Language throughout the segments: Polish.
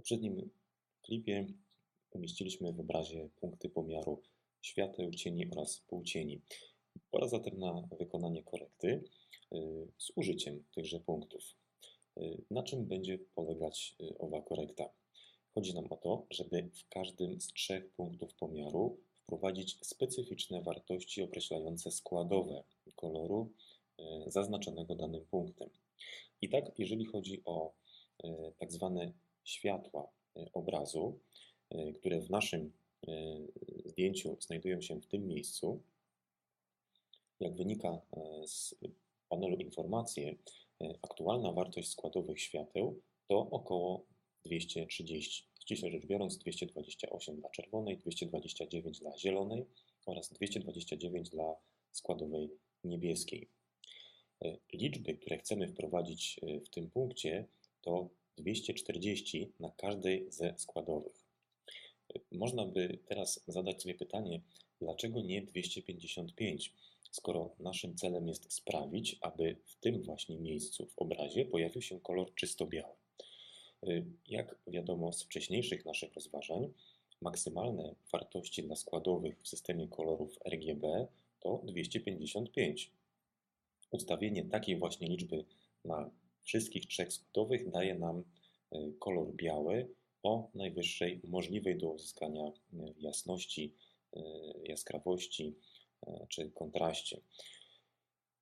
poprzednim klipie umieściliśmy w obrazie punkty pomiaru świateł, cieni oraz półcieni. Pora zatem na wykonanie korekty y, z użyciem tychże punktów. Y, na czym będzie polegać y, owa korekta? Chodzi nam o to, żeby w każdym z trzech punktów pomiaru wprowadzić specyficzne wartości określające składowe koloru zaznaczonego danym punktem. I tak, jeżeli chodzi o tak zwane światła obrazu, które w naszym zdjęciu znajdują się w tym miejscu, jak wynika e, z panelu informacji, e, aktualna wartość składowych świateł to około 230. Ściśle rzecz biorąc 228 dla czerwonej, 229 dla zielonej oraz 229 dla składowej niebieskiej. E, liczby, które chcemy wprowadzić w tym punkcie to 240 na każdej ze składowych. Można by teraz zadać sobie pytanie, dlaczego nie 255? skoro naszym celem jest sprawić, aby w tym właśnie miejscu w obrazie pojawił się kolor czysto biały. Jak wiadomo z wcześniejszych naszych rozważań, maksymalne wartości dla składowych w systemie kolorów RGB to 255. Ustawienie takiej właśnie liczby na wszystkich trzech składowych daje nam y, kolor biały o najwyższej możliwej do uzyskania y, jasności, jaskrawości E, czy kontraście.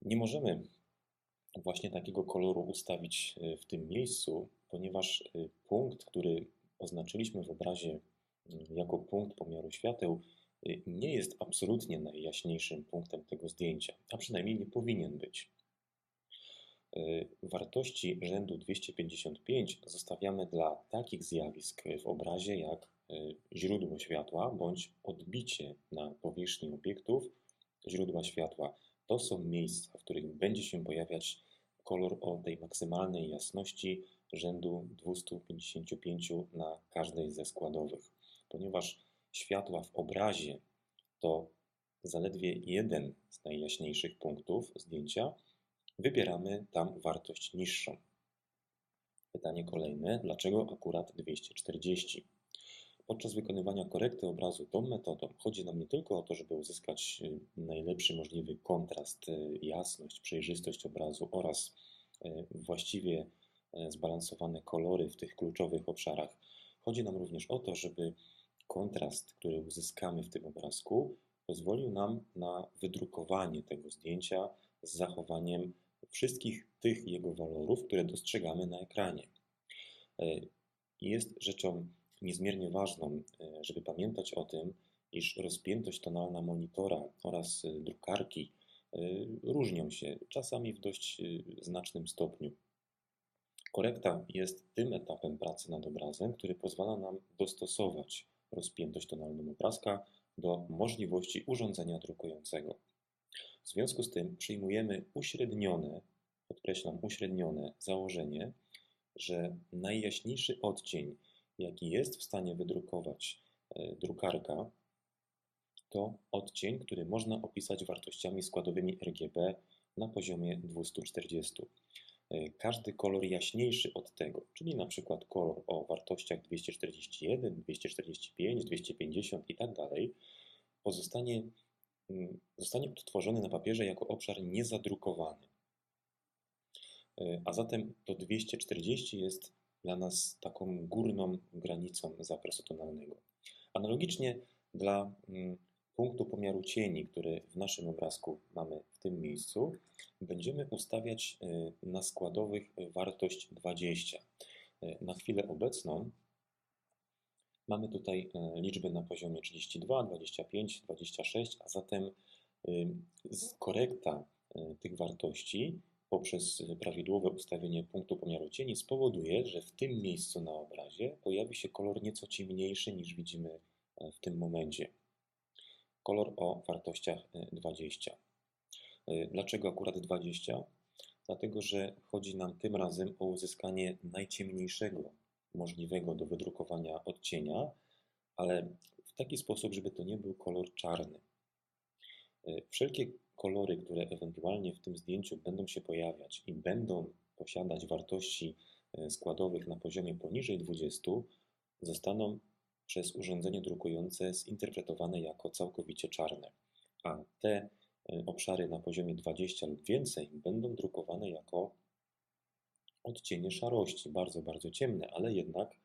Nie możemy właśnie takiego koloru ustawić e, w tym miejscu, ponieważ e, punkt, który oznaczyliśmy w obrazie jako punkt pomiaru świateł, nie jest absolutnie najjaśniejszym punktem tego zdjęcia, a przynajmniej nie powinien być. Wartości rzędu 255 zostawiamy dla takich zjawisk w obrazie jak źródło światła bądź odbicie na powierzchni obiektów źródła światła. To są miejsca, w których będzie się pojawiać kolor o tej maksymalnej jasności rzędu 255 na każdej ze składowych. Ponieważ światła w obrazie to zaledwie jeden z najjaśniejszych punktów zdjęcia, wybieramy tam wartość niższą. Pytanie kolejne, dlaczego akurat 240? Podczas wykonywania korekty obrazu tą metodą chodzi nam nie tylko o to, żeby uzyskać y, najlepszy możliwy kontrast, y, jasność, przejrzystość obrazu oraz y, właściwie zbalansowane kolory w tych kluczowych obszarach. Chodzi nam również o to, żeby kontrast, który uzyskamy w tym obrazku, pozwolił nam na wydrukowanie tego zdjęcia z zachowaniem wszystkich tych jego walorów, które dostrzegamy na ekranie. Jest rzeczą niezmiernie ważną, e, żeby pamiętać o tym, iż rozpiętość tonalna monitora oraz e, drukarki e, różnią się, czasami w dość znacznym stopniu. Korekta jest tym etapem pracy nad obrazem, który pozwala nam dostosować rozpiętość tonalną obrazka do możliwości urządzenia drukującego. W związku z tym przyjmujemy uśrednione, podkreślam uśrednione założenie, że najjaśniejszy odcień jaki jest w stanie wydrukować e, drukarka, to odcień, który można opisać wartościami składowymi RGB na poziomie 240. E, każdy kolor jaśniejszy od tego, czyli na przykład kolor o wartościach 241, 245, 250 i tak dalej, pozostanie, zostanie odtworzony na papierze jako obszar niezadrukowany. E, a zatem to 240 jest dla nas taką górną granicą zakresu tonalnego. Analogicznie dla mm, punktu pomiaru cieni, który w naszym obrazku mamy w tym miejscu, będziemy ustawiać y, na składowych wartość 20. Y, na chwilę obecną mamy tutaj y, liczby na poziomie 32, 25, 26, a zatem korekta tych wartości poprzez prawidłowe ustawienie punktu pomiaru cieni spowoduje, że w tym miejscu na obrazie pojawi się kolor nieco ciemniejszy niż widzimy e, w tym momencie. Kolor o wartościach 20. E, e, dlaczego akurat 20? Dlatego, że chodzi nam tym razem o uzyskanie najciemniejszego możliwego do wydrukowania odcienia, ale w taki sposób, żeby to nie był kolor czarny. Wszelkie kolory, które ewentualnie w tym zdjęciu będą się pojawiać i będą posiadać wartości e, składowych na poziomie poniżej 20, zostaną przez urządzenie drukujące zinterpretowane jako całkowicie czarne, a te e, obszary na poziomie 20 lub więcej będą drukowane jako odcienie szarości, bardzo, bardzo ciemne, ale jednak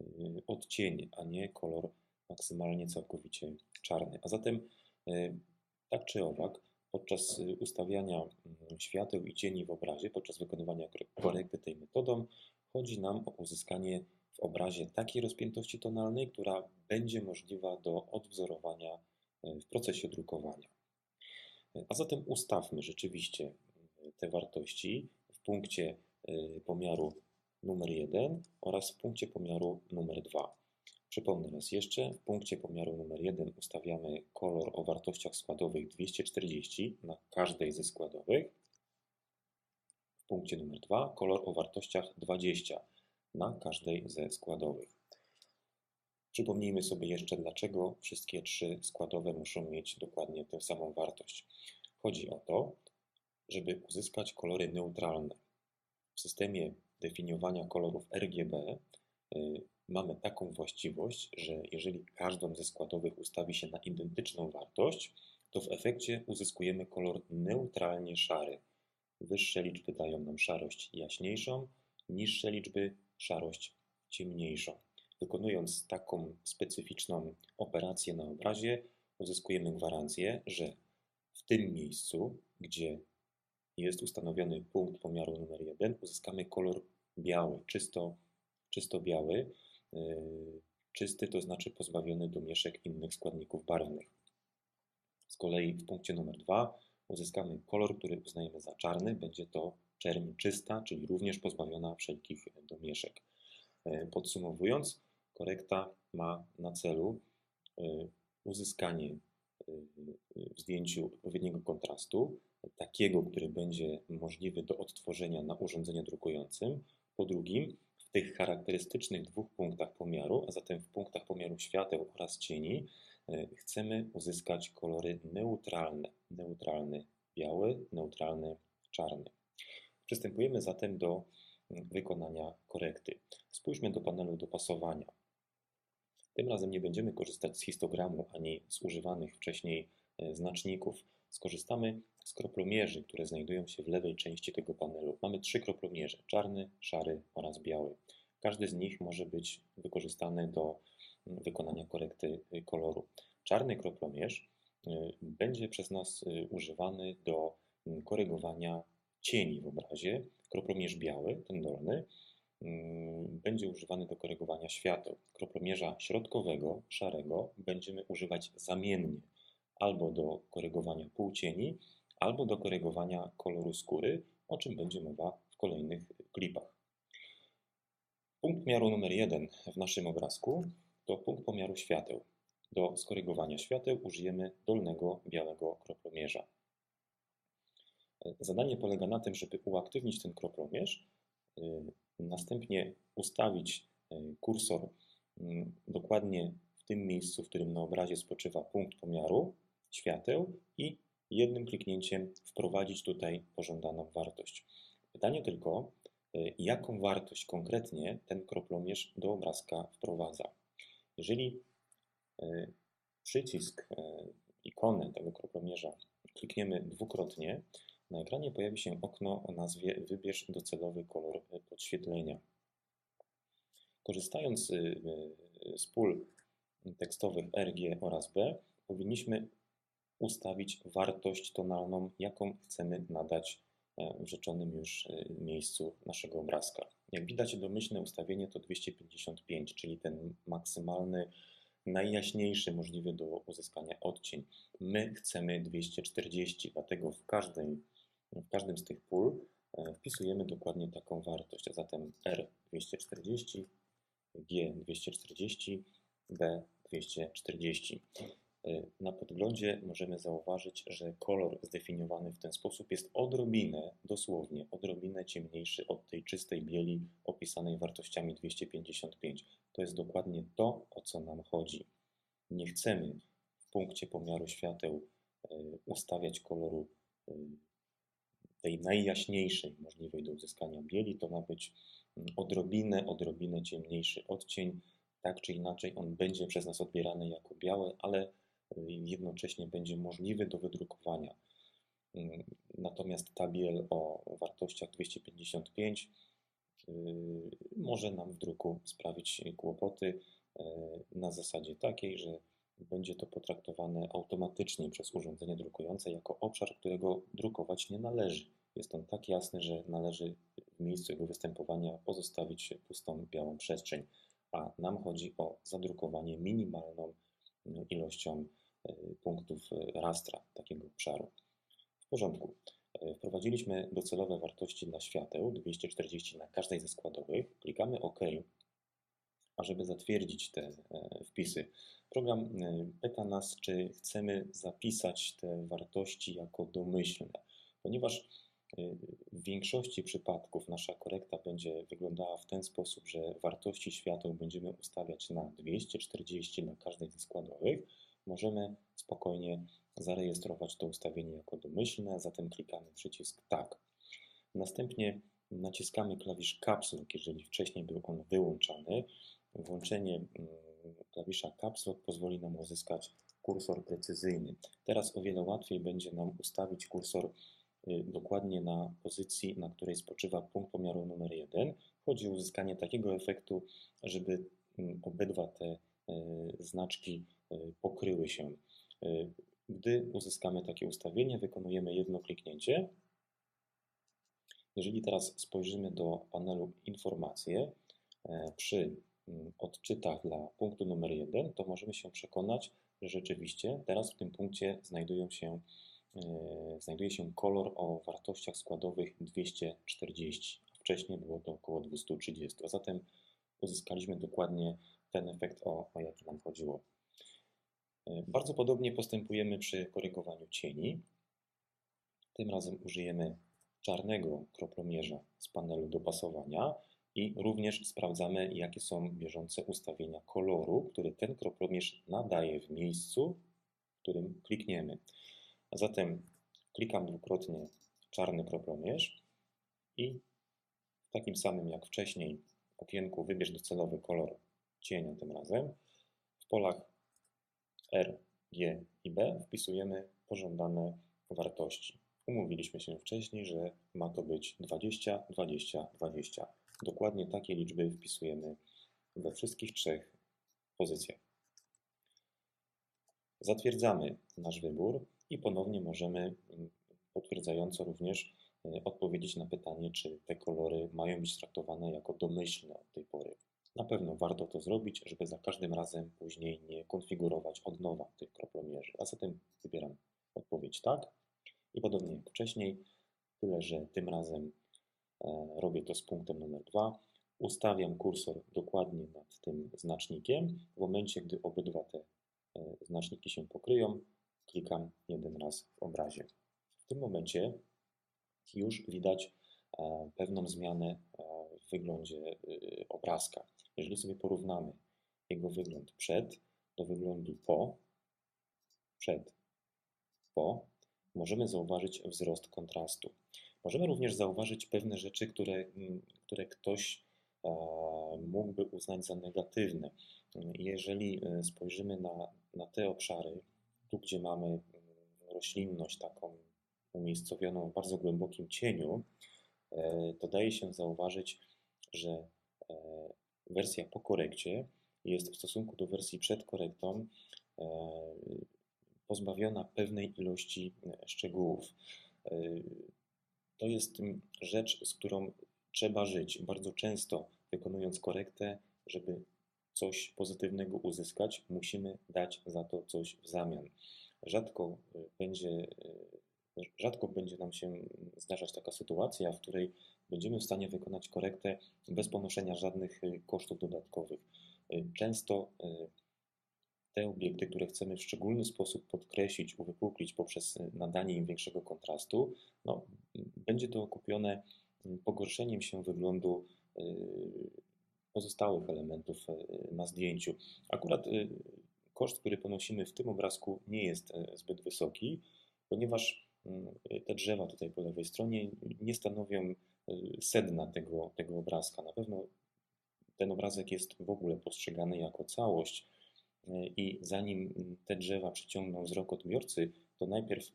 e, odcienie, a nie kolor maksymalnie całkowicie czarny. A zatem e, tak czy owak, podczas ustawiania mm, świateł i cieni w obrazie, podczas wykonywania korekty tej metodą, chodzi nam o uzyskanie w obrazie takiej rozpiętości tonalnej, która będzie możliwa do odwzorowania w procesie drukowania. A zatem ustawmy rzeczywiście te wartości w punkcie pomiaru numer 1 oraz w punkcie pomiaru numer 2. Przypomnę raz jeszcze, w punkcie pomiaru numer 1 ustawiamy kolor o wartościach składowych 240 na każdej ze składowych. W punkcie numer 2 kolor o wartościach 20 na każdej ze składowych. Przypomnijmy sobie jeszcze, dlaczego wszystkie trzy składowe muszą mieć dokładnie tę samą wartość. Chodzi o to, żeby uzyskać kolory neutralne. W systemie definiowania kolorów RGB y, mamy taką właściwość, że jeżeli każdą ze składowych ustawi się na identyczną wartość, to w efekcie uzyskujemy kolor neutralnie szary. Wyższe liczby dają nam szarość jaśniejszą, niższe liczby szarość ciemniejszą. Wykonując taką specyficzną operację na obrazie, uzyskujemy gwarancję, że w tym miejscu, gdzie jest ustanowiony punkt pomiaru numer 1, uzyskamy kolor biały, czysto, czysto biały. Yy, czysty to znaczy pozbawiony domieszek innych składników barwnych. Z kolei w punkcie numer 2 uzyskamy kolor, który uznajemy za czarny. Będzie to czerń czysta, czyli również pozbawiona wszelkich domieszek. E, podsumowując, korekta ma na celu e, uzyskanie e, w zdjęciu odpowiedniego kontrastu, takiego, który będzie możliwy do odtworzenia na urządzeniu drukującym. Po drugim, w tych charakterystycznych dwóch punktach pomiaru, a zatem w punktach pomiaru świateł oraz cieni, chcemy uzyskać kolory neutralne. Neutralny biały, neutralny czarny. Przystępujemy zatem do wykonania korekty. Spójrzmy do panelu dopasowania. Tym razem nie będziemy korzystać z histogramu ani z używanych wcześniej e, znaczników. Skorzystamy z kroplomierzy, które znajdują się w lewej części tego panelu. Mamy trzy kroplomierze: czarny, szary oraz biały. Każdy z nich może być wykorzystany do mm, wykonania korekty e, koloru. Czarny kroplomierz e, będzie przez nas używany do mm, korygowania cieni w obrazie, kroplomierz biały, ten dolny, będzie używany do korygowania świateł. Kroplomierza środkowego, szarego, będziemy używać zamiennie albo do korygowania półcieni, albo do korygowania koloru skóry, o czym będzie mowa w kolejnych klipach. Punkt miaru numer jeden w naszym obrazku to punkt pomiaru świateł. Do skorygowania świateł użyjemy dolnego białego kroplomierza. Zadanie polega na tym, żeby uaktywnić ten kroplomierz, następnie ustawić y, kursor y, dokładnie w tym miejscu, w którym na obrazie spoczywa punkt pomiaru świateł i jednym kliknięciem wprowadzić tutaj pożądaną wartość. Pytanie tylko, jaką wartość konkretnie ten kroplomierz do obrazka wprowadza. Jeżeli przycisk, ikonę tego kroplomierza klikniemy dwukrotnie, na ekranie pojawi się okno o nazwie Wybierz docelowy kolor podświetlenia. Korzystając y, y, z pól tekstowych RG oraz B, powinniśmy ustawić wartość tonalną, jaką chcemy nadać e, w rzeczonym już y, miejscu naszego obrazka. Jak widać, domyślne ustawienie to 255, czyli ten maksymalny, najjaśniejszy możliwy do uzyskania odcień. My chcemy 240, dlatego w każdej w każdym z tych pól e, wpisujemy dokładnie taką wartość, a zatem R240, G240, B240. E, na podglądzie możemy zauważyć, że kolor zdefiniowany w ten sposób jest odrobinę, dosłownie odrobinę ciemniejszy od tej czystej bieli opisanej wartościami 255. To jest dokładnie to, o co nam chodzi. Nie chcemy w punkcie pomiaru świateł e, ustawiać koloru tej najjaśniejszej możliwej do uzyskania bieli, to ma być mm, odrobinę, odrobinę ciemniejszy odcień, tak czy inaczej on będzie przez nas odbierany jako białe, ale jednocześnie będzie możliwy do wydrukowania. Mm, natomiast tabiel o wartościach 255 może nam w druku sprawić kłopoty na zasadzie takiej, że będzie to potraktowane automatycznie przez urządzenie drukujące jako obszar, którego drukować nie należy. Jest on tak jasny, że należy w miejscu jego występowania pozostawić pustą białą przestrzeń, a nam chodzi o zadrukowanie minimalną mm, ilością e, punktów e, rastra takiego obszaru. W porządku. E, wprowadziliśmy docelowe wartości dla świateł 240 na każdej ze składowych. Klikamy OK ażeby zatwierdzić te wpisy. Program e, pyta nas, czy chcemy zapisać te wartości jako domyślne, ponieważ e, w większości przypadków nasza korekta będzie wyglądała w ten sposób, że wartości świateł będziemy ustawiać na 240 na każdej ze składowych. Możemy spokojnie zarejestrować to ustawienie jako domyślne, zatem klikamy przycisk tak. Następnie naciskamy klawisz Caps Lock, jeżeli wcześniej był on wyłączany. Włączenie mm, klawisza Caps Lock pozwoli nam uzyskać kursor precyzyjny. Teraz o wiele łatwiej będzie nam ustawić kursor y, dokładnie na pozycji, na której spoczywa punkt pomiaru numer 1. Chodzi o uzyskanie takiego efektu, żeby mm, obydwa te y, znaczki y, pokryły się. Gdy uzyskamy takie ustawienie, wykonujemy jedno kliknięcie. Jeżeli teraz spojrzymy do panelu Informacje, przy Mm, odczytach dla punktu numer 1, to możemy się przekonać, że rzeczywiście teraz w tym punkcie znajdują się, e, znajduje się kolor o wartościach składowych 240. Wcześniej było to około 230, a zatem uzyskaliśmy dokładnie ten efekt, o, o jaki nam chodziło. E, bardzo podobnie postępujemy przy korygowaniu cieni. Tym razem użyjemy czarnego kroplomierza z panelu dopasowania i również sprawdzamy, jakie są bieżące ustawienia koloru, który ten kroplomierz nadaje w miejscu, w którym klikniemy. A zatem klikam dwukrotnie czarny kroplomierz i w takim samym jak wcześniej okienku wybierz docelowy kolor cienia tym razem. W polach R, G i B wpisujemy pożądane wartości. Umówiliśmy się wcześniej, że ma to być 20, 20, 20. Dokładnie takie liczby wpisujemy we wszystkich trzech pozycjach. Zatwierdzamy nasz wybór i ponownie możemy mm, potwierdzająco również e, odpowiedzieć na pytanie, czy te kolory mają być traktowane jako domyślne od tej pory. Na pewno warto to zrobić, żeby za każdym razem później nie konfigurować od nowa tych kroplomierzy. A zatem wybieram odpowiedź tak i podobnie jak wcześniej, tyle że tym razem robię to z punktem numer 2. Ustawiam kursor dokładnie nad tym znacznikiem. W momencie, gdy obydwa te e, znaczniki się pokryją, klikam jeden raz w obrazie. W tym momencie już widać e, pewną zmianę w wyglądzie obrazka. Jeżeli sobie porównamy jego wygląd przed do wyglądu po, przed, po, możemy zauważyć wzrost kontrastu. Możemy również zauważyć pewne rzeczy, które, mm, które ktoś mógłby uznać za negatywne. Jeżeli e, spojrzymy na, na te obszary, tu gdzie mamy mm, roślinność taką umiejscowioną w bardzo głębokim cieniu, e, to daje się zauważyć, że e, wersja po korekcie jest w stosunku do wersji przed korektą pozbawiona pewnej ilości szczegółów to jest rzecz, z którą trzeba żyć. Bardzo często wykonując korektę, żeby coś pozytywnego uzyskać, musimy dać za to coś w zamian. Rzadko y, będzie, rzadko będzie nam się zdarzać taka sytuacja, w której będziemy w stanie wykonać korektę bez ponoszenia żadnych kosztów dodatkowych. Często te obiekty, które chcemy w szczególny sposób podkreślić, uwypuklić poprzez y, nadanie im większego kontrastu, no, będzie to okupione mm, pogorszeniem się wyglądu y, pozostałych elementów y, na zdjęciu. Akurat koszt, który ponosimy w tym obrazku nie jest zbyt wysoki, ponieważ mm, te drzewa tutaj po lewej stronie nie stanowią sedna tego, tego obrazka. Na pewno ten obrazek jest w ogóle postrzegany jako całość i zanim te drzewa przyciągną wzrok odbiorcy, to najpierw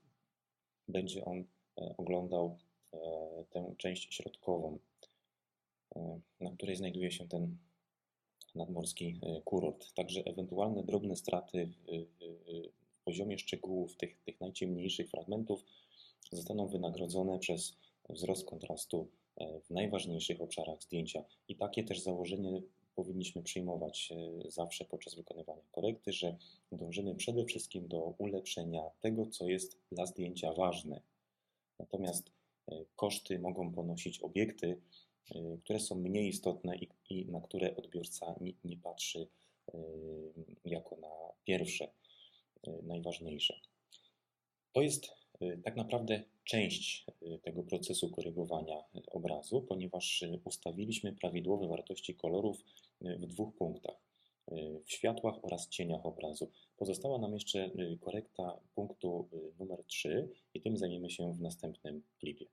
będzie on oglądał tę część środkową, na której znajduje się ten nadmorski kurort. Także ewentualne drobne straty w, poziomie szczegółów tych, tych najciemniejszych fragmentów zostaną wynagrodzone przez wzrost kontrastu e, w najważniejszych obszarach zdjęcia. I takie też założenie powinniśmy przyjmować e, zawsze podczas wykonywania korekty, że dążymy przede wszystkim do ulepszenia tego, co jest dla zdjęcia ważne. Natomiast e, koszty mogą ponosić obiekty, które są mniej istotne i, na które odbiorca nie, patrzy jako na pierwsze, najważniejsze. To jest tak naprawdę część tego procesu korygowania obrazu, ponieważ ustawiliśmy prawidłowe wartości kolorów w dwóch punktach w światłach oraz cieniach obrazu. Pozostała nam jeszcze korekta punktu numer 3 i tym zajmiemy się w następnym klipie.